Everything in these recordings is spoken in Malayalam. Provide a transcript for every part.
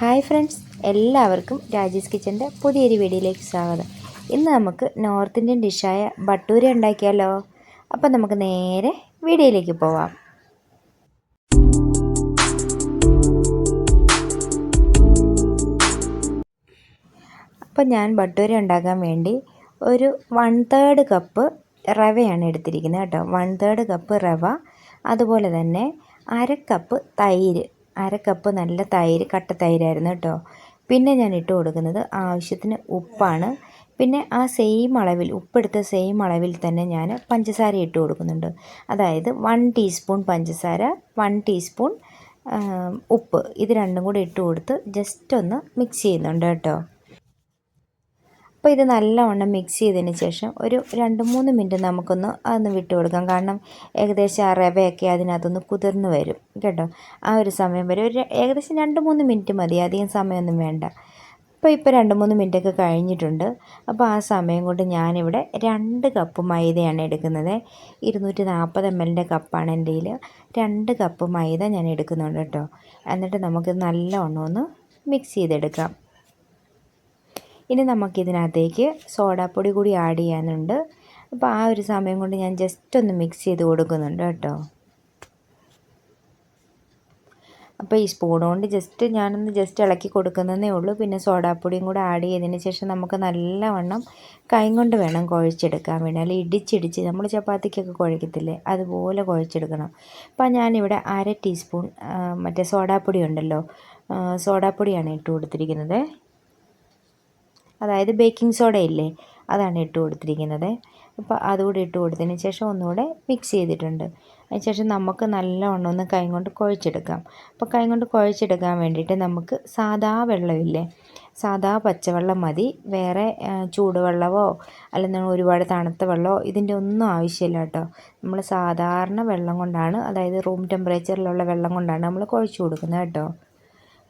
ഹായ് ഫ്രണ്ട്സ് എല്ലാവർക്കും രാജീസ് കിച്ചന്റെ പുതിയൊരു വീഡിയോയിലേക്ക് സ്വാഗതം. ഇന്ന് നമുക്ക് നോർത്ത് ഇന്ത്യൻ ഡിഷായ ബട്ടൂര ഉണ്ടാക്കിയാലോ? അപ്പം നമുക്ക് നേരെ വീഡിയോയിലേക്ക് പോവാം. അപ്പം ഞാൻ ബട്ടൂര ഉണ്ടാക്കാൻ വേണ്ടി ഒരു വൺ തേർഡ് കപ്പ് റവയാണ് എടുത്തിരിക്കുന്നത് കേട്ടോ. വൺ തേർഡ് കപ്പ് റവ അതുപോലെ തന്നെ അര കപ്പ് തൈര് അര കപ്പ് നല്ല തൈര് കട്ട തൈരായിരുന്നു കേട്ടോ പിന്നെ ഞാൻ ഇട്ട് കൊടുക്കുന്നത് ആവശ്യത്തിന് ഉപ്പാണ്. പിന്നെ ആ സെയിം അളവിൽ ഉപ്പെടുത്ത സെയിം അളവിൽ തന്നെ ഞാൻ പഞ്ചസാര ഇട്ട് കൊടുക്കുന്നുണ്ട്. അതായത് വൺ ടീസ്പൂൺ പഞ്ചസാര വൺ ടീസ്പൂൺ ഉപ്പ്. ഇത് രണ്ടും കൂടി ഇട്ട് കൊടുത്ത് ജസ്റ്റ് ഒന്ന് മിക്സ് ചെയ്യുന്നുണ്ട് കേട്ടോ അപ്പോൾ ഇത് നല്ലവണ്ണം മിക്സ് ചെയ്തതിന് ശേഷം ഒരു രണ്ട് മൂന്ന് മിനിറ്റ് നമുക്കൊന്ന് അതൊന്ന് വിട്ട് കൊടുക്കാം. കാരണം ഏകദേശം ആ റവയൊക്കെ അതിനകത്തൊന്ന് കുതിർന്ന് വരും കേട്ടോ. ആ ഒരു സമയം വരെ ഒരു ഏകദേശം രണ്ട് മൂന്ന് മിനിറ്റ് മതി. അധികം സമയമൊന്നും വേണ്ട. അപ്പോൾ ഇപ്പോൾ രണ്ട് മൂന്ന് മിനിറ്റൊക്കെ കഴിഞ്ഞിട്ടുണ്ട്. അപ്പോൾ ആ സമയം കൊണ്ട് ഞാനിവിടെ രണ്ട് കപ്പ് മൈദയാണ് എടുക്കുന്നത്. ഇരുന്നൂറ്റി നാൽപ്പത് എം എല്ലിന്റെ കപ്പാണ് എന്റെ കയ്യിൽ. രണ്ട് കപ്പ് മൈദ ഞാൻ എടുക്കുന്നുണ്ട് കേട്ടോ. എന്നിട്ട് നമുക്ക് നല്ലവണ്ണം ഒന്ന് മിക്സ് ചെയ്തെടുക്കാം. ഇനി നമുക്കിതിനകത്തേക്ക് സോഡാപ്പൊടി കൂടി ആഡ് ചെയ്യാനുണ്ട്. അപ്പോൾ ആ ഒരു സമയം കൊണ്ട് ഞാൻ ജസ്റ്റ് ഒന്ന് മിക്സ് ചെയ്ത് കൊടുക്കുന്നുണ്ട് കേട്ടോ. അപ്പോൾ ഈ സ്പൂൺ കൊണ്ട് ജസ്റ്റ് ഞാനൊന്ന് ജസ്റ്റ് ഇളക്കി കൊടുക്കുന്നതേ ഉള്ളൂ. പിന്നെ സോഡാപ്പൊടിയും കൂടെ ആഡ് ചെയ്തതിന് ശേഷം നമുക്ക് നല്ലവണ്ണം കൈ കൊണ്ട് വേണം കുഴച്ചെടുക്കാൻ വേണ്ടി. അല്ലെങ്കിൽ ഇടിച്ചിടിച്ച് നമ്മൾ ചപ്പാത്തിക്കൊക്കെ കുഴക്കത്തില്ലേ? അതുപോലെ കുഴച്ചെടുക്കണം. അപ്പോൾ ഞാനിവിടെ അര ടീസ്പൂൺ മറ്റേ സോഡാപ്പൊടി ഉണ്ടല്ലോ സോഡാപ്പൊടിയാണ് ഇട്ട് കൊടുത്തിരിക്കുന്നത്. അതായത് ബേക്കിംഗ് സോഡ ഇല്ലേ അതാണ് ഇട്ട് കൊടുത്തിരിക്കുന്നത്. അപ്പോൾ അതുകൂടി ഇട്ട് കൊടുത്തതിന് ശേഷം ഒന്നുകൂടെ മിക്സ് ചെയ്തിട്ടുണ്ട്. അതിനുശേഷം നമുക്ക് നല്ലവണ്ണം ഒന്ന് കൈ കൊണ്ട് കുഴച്ചെടുക്കാം. അപ്പോൾ കൈ കൊണ്ട് കുഴച്ചെടുക്കാൻ വേണ്ടിയിട്ട് നമുക്ക് സാദാ വെള്ളമില്ലേ സാദാ പച്ചവെള്ളം മതി. വേറെ ചൂടുവെള്ളമോ അല്ലെങ്കിൽ ഒരുപാട് തണുത്ത വെള്ളമോ ഇതിന്റെ ഒന്നും ആവശ്യമില്ല കേട്ടോ. നമ്മൾ സാധാരണ വെള്ളം കൊണ്ടാണ് അതായത് റൂം ടെമ്പറേച്ചറിലുള്ള വെള്ളം കൊണ്ടാണ് നമ്മൾ കുഴച്ച് കൊടുക്കുന്നത് കേട്ടോ.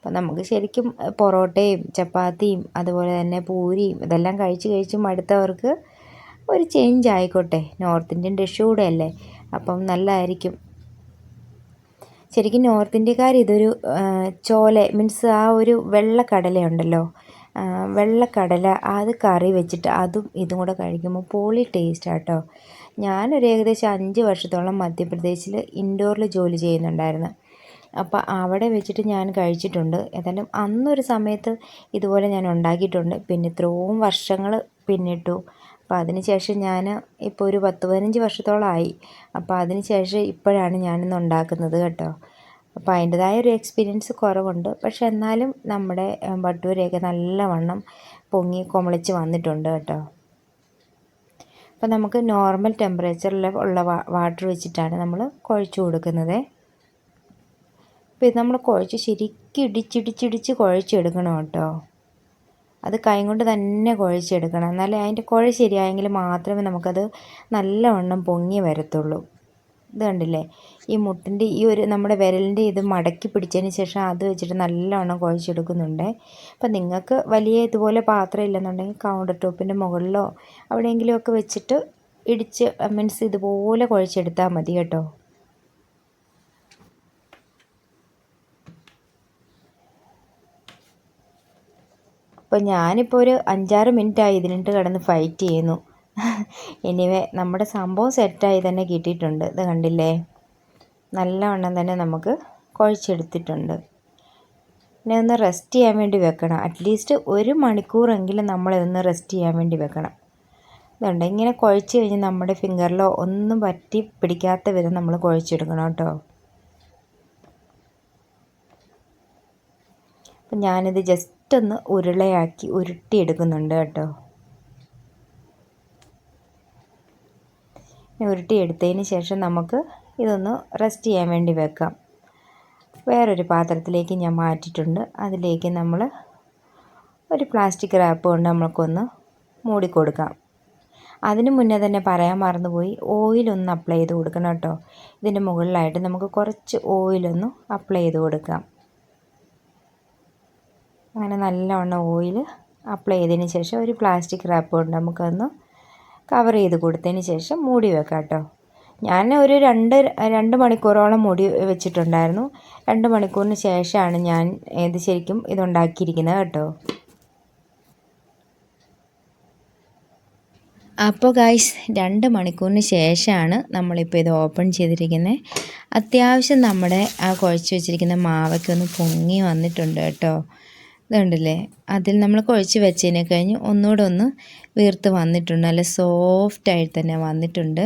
അപ്പം നമുക്ക് ശരിക്കും പൊറോട്ടയും ചപ്പാത്തിയും അതുപോലെ തന്നെ പൂരിയും ഇതെല്ലാം കഴിച്ച് കഴിച്ച് മടുത്തവർക്ക് ഒരു ചേഞ്ച് ആയിക്കോട്ടെ. നോർത്ത് ഇന്ത്യൻ ഡിഷ് കൂടെ അല്ലേ അപ്പം നല്ലതായിരിക്കും ശരിക്കും നോർത്ത് ഇന്ത്യക്കാർ ഇതൊരു ചോല മീൻസ് ആ ഒരു വെള്ളക്കടലയുണ്ടല്ലോ. വെള്ളക്കടല അത് കറി വെച്ചിട്ട് അതും ഇതും കൂടെ കഴിക്കുമ്പോൾ പോളി ടേസ്റ്റ് ആട്ടോ. ഞാനൊരു ഏകദേശം അഞ്ച് വർഷത്തോളം മധ്യപ്രദേശിൽ ഇൻഡോറിൽ ജോലി ചെയ്യുന്നുണ്ടായിരുന്നു. അപ്പോൾ അവിടെ വെച്ചിട്ട് ഞാൻ കഴിച്ചിട്ടുണ്ട്. ഏതായാലും അന്നൊരു സമയത്ത് ഇതുപോലെ ഞാൻ ഉണ്ടാക്കിയിട്ടുണ്ട്. പിന്നെ ഇത്രയും വർഷങ്ങൾ പിന്നിട്ടു. അപ്പോൾ അതിന് ശേഷം ഞാൻ ഇപ്പോൾ ഒരു പത്ത് പതിനഞ്ച് വർഷത്തോളമായി അപ്പോൾ അതിന് ശേഷം ഇപ്പോഴാണ് ഞാനിന്ന് ഉണ്ടാക്കുന്നത് കേട്ടോ. അപ്പോൾ അതിന്റെതായ ഒരു എക്സ്പീരിയൻസ് കുറവുണ്ട്. പക്ഷെ എന്നാലും നമ്മുടെ ബട്ടൂരയൊക്കെ നല്ലവണ്ണം പൊങ്ങി കൊമളിച്ച് വന്നിട്ടുണ്ട് കേട്ടോ. അപ്പോൾ നമുക്ക് നോർമൽ ടെമ്പറേച്ചറിൽ ഉള്ള വാട്ടർ വെച്ചിട്ടാണ് നമ്മൾ കുഴച്ച് കൊടുക്കുന്നത്. അപ്പോൾ ഇത് നമ്മൾ കുഴച്ച് ശരിക്കും ഇടിച്ചിടിച്ചിടിച്ച് കുഴച്ചെടുക്കണം കേട്ടോ. അത് കൈ കൊണ്ട് തന്നെ കുഴച്ചെടുക്കണം. എന്നാലേ അതിന്റെ കുഴ ശരിയായെങ്കിൽ മാത്രമേ നമുക്കത് നല്ലവണ്ണം പൊങ്ങി വരത്തുള്ളൂ. ഇത് കണ്ടില്ലേ? ഈ മുട്ടിന്റെ ഈ ഒരു നമ്മുടെ വിരലിന്റെ ഇത് മടക്കി പിടിച്ചതിന് ശേഷം അത് വെച്ചിട്ട് നല്ലവണ്ണം കുഴച്ചെടുക്കുന്നുണ്ട്. അപ്പം നിങ്ങൾക്ക് വലിയ ഇതുപോലെ പാത്രം ഇല്ലെന്നുണ്ടെങ്കിൽ കൗണ്ടർ ടോപ്പിന്റെ മുകളിലോ എവിടെയെങ്കിലുമൊക്കെ വെച്ചിട്ട് ഇടിച്ച് മീൻസ് ഇതുപോലെ കുഴച്ചെടുത്താൽ മതി കേട്ടോ. അപ്പോൾ ഞാനിപ്പോൾ ഒരു അഞ്ചാറ് മിനിറ്റായി ഇതിനിട്ട് കിടന്ന് ഫൈറ്റ് ചെയ്യുന്നു. എനിവേ നമ്മുടെ സംഭവം സെറ്റായി തന്നെ കിട്ടിയിട്ടുണ്ട്. ഇത് കണ്ടില്ലേ? നല്ലവണ്ണം തന്നെ നമുക്ക് കുഴച്ചെടുത്തിട്ടുണ്ട്. പിന്നെ ഒന്ന് റെസ്റ്റ് ചെയ്യാൻ വേണ്ടി വെക്കണം. അറ്റ്ലീസ്റ്റ് ഒരു മണിക്കൂറെങ്കിലും നമ്മളെ ഒന്ന് റെസ്റ്റ് ചെയ്യാൻ വേണ്ടി വെക്കണം. ഇതുണ്ട്. ഇങ്ങനെ കുഴച്ച് കഴിഞ്ഞ് നമ്മുടെ ഫിംഗറിലോ ഒന്നും പറ്റി പിടിക്കാത്ത വിധം നമ്മൾ കുഴച്ചെടുക്കണം കേട്ടോ. അപ്പം ഞാനിത് ജസ്റ്റ് ജസ്റ്റ് ഉരുളയാക്കി ഉരുട്ടിയെടുക്കുന്നുണ്ട് കേട്ടോ. ഉരുട്ടിയെടുത്തതിന് ശേഷം നമുക്ക് ഇതൊന്ന് റെസ്റ്റ് ചെയ്യാൻ വേണ്ടി വെക്കാം. വേറൊരു പാത്രത്തിലേക്ക് ഞാൻ മാറ്റിയിട്ടുണ്ട്. അതിലേക്ക് നമ്മൾ ഒരു പ്ലാസ്റ്റിക് റാപ്പ് കൊണ്ട് നമ്മൾക്കൊന്ന് മൂടിക്കൊടുക്കാം അതിന് മുന്നേ തന്നെ പറയാൻ മറന്നുപോയി ഓയിലൊന്ന് അപ്ലൈ ചെയ്ത് കൊടുക്കണം കേട്ടോ. ഇതിന്റെ മുകളിലായിട്ട് നമുക്ക് കുറച്ച് ഓയിലൊന്ന് അപ്ലൈ ചെയ്ത് കൊടുക്കാം. അങ്ങനെ നല്ലവണ്ണം ഓയിൽ അപ്ലൈ ചെയ്തതിന് ശേഷം ഒരു പ്ലാസ്റ്റിക് റാപ്പ് കൊണ്ട് നമുക്കൊന്ന് കവർ ചെയ്ത് കൊടുത്തതിന് ശേഷം മൂടി വെക്കാം കേട്ടോ. ഞാൻ ഒരു രണ്ട് രണ്ട് മണിക്കൂറോളം മൂടി വെച്ചിട്ടുണ്ടായിരുന്നു. രണ്ട് മണിക്കൂറിന് ശേഷമാണ് ഞാൻ ഇത് ശരിക്കും ഇതുണ്ടാക്കിയിരിക്കുന്നത് കേട്ടോ. അപ്പോൾ ഗായ്സ് രണ്ട് മണിക്കൂറിന് ശേഷമാണ് നമ്മളിപ്പോൾ ഇത് ഓപ്പൺ ചെയ്തിരിക്കുന്നത്. അത്യാവശ്യം നമ്മുടെ ആ കുഴച്ച് വെച്ചിരിക്കുന്ന മാവൊക്കെ ഒന്ന് പൊങ്ങി വന്നിട്ടുണ്ട് കേട്ടോ. ഇതുണ്ടല്ലേ? അതിൽ നമ്മൾ കുഴച്ച് വെച്ചതിനെ കഴിഞ്ഞ് ഒന്നുകൂടെ ഒന്ന് വീർത്ത് വന്നിട്ടുണ്ട്. നല്ല സോഫ്റ്റായി തന്നെ വന്നിട്ടുണ്ട്.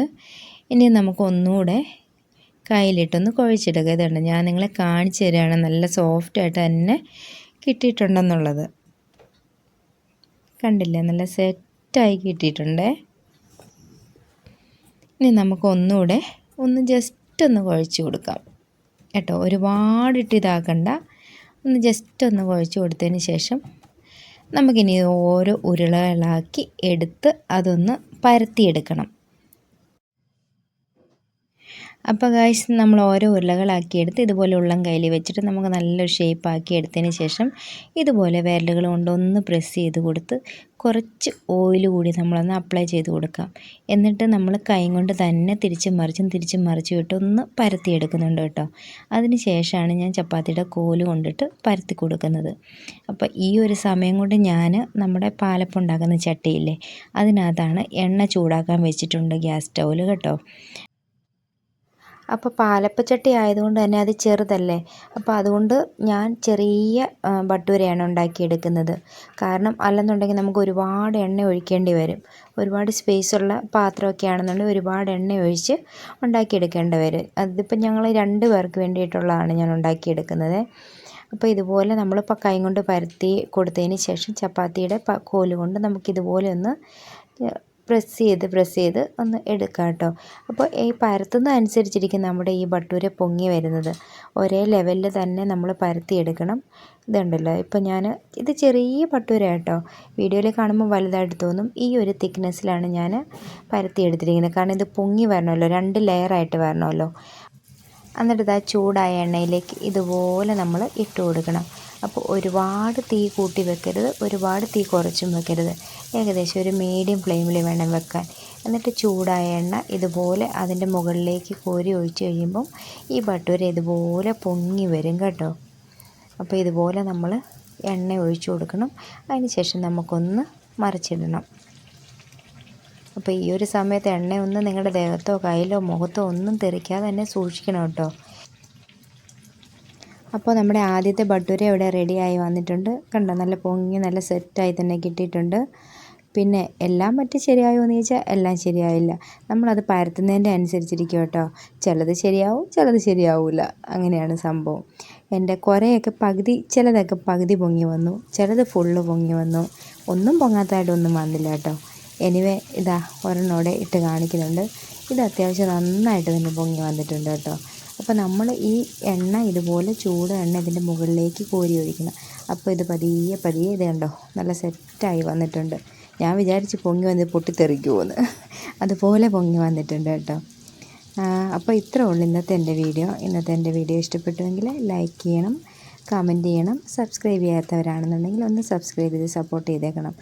ഇനി നമുക്ക് ഒന്നുകൂടെ കയ്യിലിട്ടൊന്ന് കുഴച്ചെടുക്കുക ഇതുണ്ട്. ഞാൻ നിങ്ങളെ കാണിച്ചു തരികയാണ്. നല്ല സോഫ്റ്റായിട്ട് തന്നെ കിട്ടിയിട്ടുണ്ടെന്നുള്ളത്. കണ്ടില്ലേ? നല്ല സെറ്റായി കിട്ടിയിട്ടുണ്ടേ. ഇനി നമുക്ക് ഒന്നുകൂടെ ഒന്ന് ജസ്റ്റ് ഒന്ന് കുഴച്ച് കൊടുക്കാം. കേട്ടോ? ഒരുപാടിട്ട് ഇതാക്കണ്ട. ഒന്ന് ജസ്റ്റ് ഒന്ന് കുഴച്ച് കൊടുത്തതിന് ശേഷം നമുക്കിനി ഓരോ ഉരുളകളാക്കി എടുത്ത് അതൊന്ന് പരത്തിയെടുക്കണം. അപ്പോൾ ഗായ്സ് നമ്മൾ ഓരോ ഉരുളകളാക്കി എടുത്ത് ഇതുപോലെ ഉള്ളം കയ്യിൽ വെച്ചിട്ട് നമുക്ക് നല്ലൊരു ഷേപ്പ് ആക്കി എടുത്തതിന് ശേഷം ഇതുപോലെ വിരലുകൾ കൊണ്ടൊന്ന് പ്രസ് ചെയ്ത് കൊടുത്ത് കുറച്ച് ഓയിൽ കൂടി നമ്മളൊന്ന് അപ്ലൈ ചെയ്ത് കൊടുക്കാം. എന്നിട്ട് നമ്മൾ കൈ കൊണ്ട് തന്നെ തിരിച്ചും മറിച്ചും തിരിച്ചും മറിച്ചും ഇട്ട് ഒന്ന് പരത്തിയെടുക്കുന്നുണ്ട് കേട്ടോ. അതിന് ശേഷമാണ് ഞാൻ ചപ്പാത്തിയുടെ കോൽ കൊണ്ടിട്ട് പരത്തി കൊടുക്കുന്നത്. അപ്പോൾ ഈ ഒരു സമയം കൊണ്ട് ഞാൻ നമ്മുടെ പാലപ്പം ഉണ്ടാക്കുന്ന ചട്ടിയില്ലേ അതിനകത്താണ് എണ്ണ ചൂടാക്കാൻ വെച്ചിട്ടുണ്ട് ഗ്യാസ് സ്റ്റൗവിൽ കേട്ടോ. അപ്പോൾ പാലപ്പച്ചട്ടി ആയതുകൊണ്ട് തന്നെ അത് ചെറുതല്ലേ? അപ്പോൾ അതുകൊണ്ട് ഞാൻ ചെറിയ ബട്ടൂരയാണ് ഉണ്ടാക്കിയെടുക്കുന്നത്. കാരണം അല്ലെന്നുണ്ടെങ്കിൽ നമുക്ക് ഒരുപാട് എണ്ണ ഒഴിക്കേണ്ടി വരും. ഒരുപാട് സ്പേസുള്ള പാത്രമൊക്കെ ആണെന്നുണ്ടെങ്കിൽ ഒരുപാട് എണ്ണ ഒഴിച്ച് ഉണ്ടാക്കിയെടുക്കേണ്ടി വരും. അതിപ്പോൾ ഞങ്ങൾ രണ്ട് പേർക്ക് വേണ്ടിയിട്ടുള്ളതാണ് ഞാൻ ഉണ്ടാക്കിയെടുക്കുന്നത്. അപ്പോൾ ഇതുപോലെ നമ്മൾ കൈ കൊണ്ട് പരത്തി കൊടുത്തതിന് ശേഷം ചപ്പാത്തിയുടെ കോൽ കൊണ്ട് നമുക്കിതുപോലെ ഒന്ന് പ്രസ് ചെയ്ത് പ്രസ് ചെയ്ത് ഒന്ന് എടുക്കാം കേട്ടോ. അപ്പോൾ ഈ പരത്തുന്ന അനുസരിച്ചിരിക്കും നമ്മുടെ ഈ ബട്ടൂര പൊങ്ങി വരുന്നത്. ഒരേ ലെവലിൽ തന്നെ നമ്മൾ പരത്തിയെടുക്കണം ഇതുണ്ടല്ലോ. ഇപ്പോൾ ഞാൻ ഇത് ചെറിയ പട്ടൂര കേട്ടോ. വീഡിയോയിൽ കാണുമ്പോൾ വലുതായിട്ട് തോന്നും. ഈ ഒരു തിക്നെസ്സിലാണ് ഞാൻ പരത്തിയെടുത്തിരിക്കുന്നത് കാരണം ഇത് പൊങ്ങി വരണമല്ലോ. രണ്ട് ലെയറായിട്ട് വരണമല്ലോ. എന്നിട്ട് ഇതാ ചൂടായ എണ്ണയിലേക്ക് ഇതുപോലെ നമ്മൾ ഇട്ട് കൊടുക്കണം. അപ്പോൾ ഒരുപാട് തീ കൂട്ടി വെക്കരുത് ഒരുപാട് തീ കുറച്ചും വെക്കരുത്. ഏകദേശം ഒരു മീഡിയം ഫ്ലെയിമിൽ വേണം വെക്കാൻ. എന്നിട്ട് ചൂടായ എണ്ണ ഇതുപോലെ അതിന്റെ മുകളിലേക്ക് കോരി ഒഴിച്ച് കഴിയുമ്പം ഈ ഭട്ടൂര ഇതുപോലെ പൊങ്ങി വരും കേട്ടോ. അപ്പോൾ ഇതുപോലെ നമ്മൾ എണ്ണ ഒഴിച്ചു കൊടുക്കണം. അതിന് ശേഷം നമുക്കൊന്ന് മറിച്ചിടണം. അപ്പോൾ ഈ ഒരു സമയത്ത് എണ്ണയൊന്നും നിങ്ങളുടെ ദേഹത്തോ കയ്യിലോ മുഖത്തോ ഒന്നും തെറിക്കാതെ തന്നെ സൂക്ഷിക്കണം കേട്ടോ. അപ്പോൾ നമ്മുടെ ആദ്യത്തെ ബട്ടൂര ഇവിടെ റെഡിയായി വന്നിട്ടുണ്ട്. കണ്ടോ നല്ല പൊങ്ങി നല്ല സെറ്റായി തന്നെ കിട്ടിയിട്ടുണ്ട്. പിന്നെ എല്ലാം മറ്റു ശരിയായോ എന്ന് ചോദിച്ചാൽ എല്ലാം ശരിയായില്ല. നമ്മളത് പരത്തുന്നതിന്റെ അനുസരിച്ചിരിക്കും കേട്ടോ. ചിലത് ശരിയാവും ചിലത് ശരിയാവില്ല അങ്ങനെയാണ് സംഭവം. എന്റെ കുറേയൊക്കെ പകുതി ചിലതൊക്കെ പകുതി പൊങ്ങി വന്നു. ചിലത് ഫുള്ള് പൊങ്ങി വന്നു. ഒന്നും പൊങ്ങാത്തതായിട്ടൊന്നും വന്നില്ല കേട്ടോ. എനിവേ ഇതാ ഒരെണ്ണോടെ ഇട്ട് കാണിക്കുന്നുണ്ട്. ഇത് അത്യാവശ്യം നന്നായിട്ട് തന്നെ പൊങ്ങി വന്നിട്ടുണ്ട് കേട്ടോ. അപ്പോൾ നമ്മൾ ഈ എണ്ണ ഇതുപോലെ ചൂട് എണ്ണ ഇതിന്റെ മുകളിലേക്ക് കോരി ഒഴിക്കണം. അപ്പോൾ ഇത് പതിയെ പതിയെ ഇത് കണ്ടോ നല്ല സെറ്റായി വന്നിട്ടുണ്ട്. ഞാൻ വിചാരിച്ച് പൊങ്ങി വന്ന് പൊട്ടിത്തെറിക്കുമെന്ന് അതുപോലെ പൊങ്ങി വന്നിട്ടുണ്ട് കേട്ടോ. അപ്പോൾ ഇത്രേ ഉള്ളൂ ഇന്നത്തെ എന്റെ വീഡിയോ. ഇന്നത്തെ എന്റെ വീഡിയോ ഇഷ്ടപ്പെട്ടുവെങ്കിൽ ലൈക്ക് ചെയ്യണം കമന്റ് ചെയ്യണം സബ്സ്ക്രൈബ് ചെയ്യാത്തവരാണെന്നുണ്ടെങ്കിൽ ഒന്ന് സബ്സ്ക്രൈബ് ചെയ്ത് സപ്പോർട്ട് ചെയ്തേക്കണം.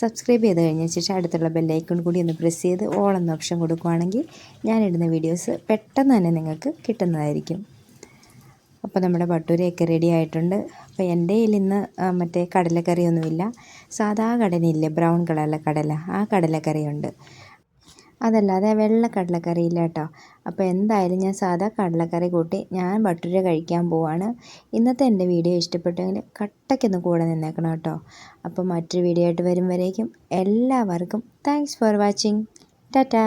സബ്സ്ക്രൈബ് ചെയ്ത് കഴിഞ്ഞ ശേഷം അടുത്തുള്ള ബെല്ലൈക്കൺ കൂടി ഒന്ന് പ്രസ് ചെയ്ത് ഓൾ എന്ന ഓപ്ഷൻ കൊടുക്കുകയാണെങ്കിൽ ഞാനിടുന്ന വീഡിയോസ് പെട്ടെന്ന് തന്നെ നിങ്ങൾക്ക് കിട്ടുന്നതായിരിക്കും. അപ്പോൾ നമ്മുടെ ഭട്ടൂരയൊക്കെ റെഡി ആയിട്ടുണ്ട്. അപ്പോൾ എന്റെ കയ്യിൽ ഇന്ന് മറ്റേ കടലക്കറിയൊന്നുമില്ല. സാധാ കടലയില്ലേ? ബ്രൗൺ കളറിലെ കടല. ആ കടലക്കറിയുണ്ട്. അതല്ലാതെ വെള്ള കടലക്കറി ഇല്ല കേട്ടോ അപ്പോൾ എന്തായാലും ഞാൻ സാധാ കടലക്കറി കൂട്ടി ഞാൻ ഭട്ടൂര കഴിക്കാൻ പോവാണ്. ഇന്നത്തെ എന്റെ വീഡിയോ ഇഷ്ടപ്പെട്ടെങ്കിൽ കട്ടയ്ക്കൊന്ന് കൂടെ നിന്നേക്കണം കേട്ടോ. അപ്പോൾ മറ്റൊരു വീഡിയോ ആയിട്ട് വരും വരേക്കും എല്ലാവർക്കും താങ്ക്സ് ഫോർ വാച്ചിങ് ടാറ്റാ.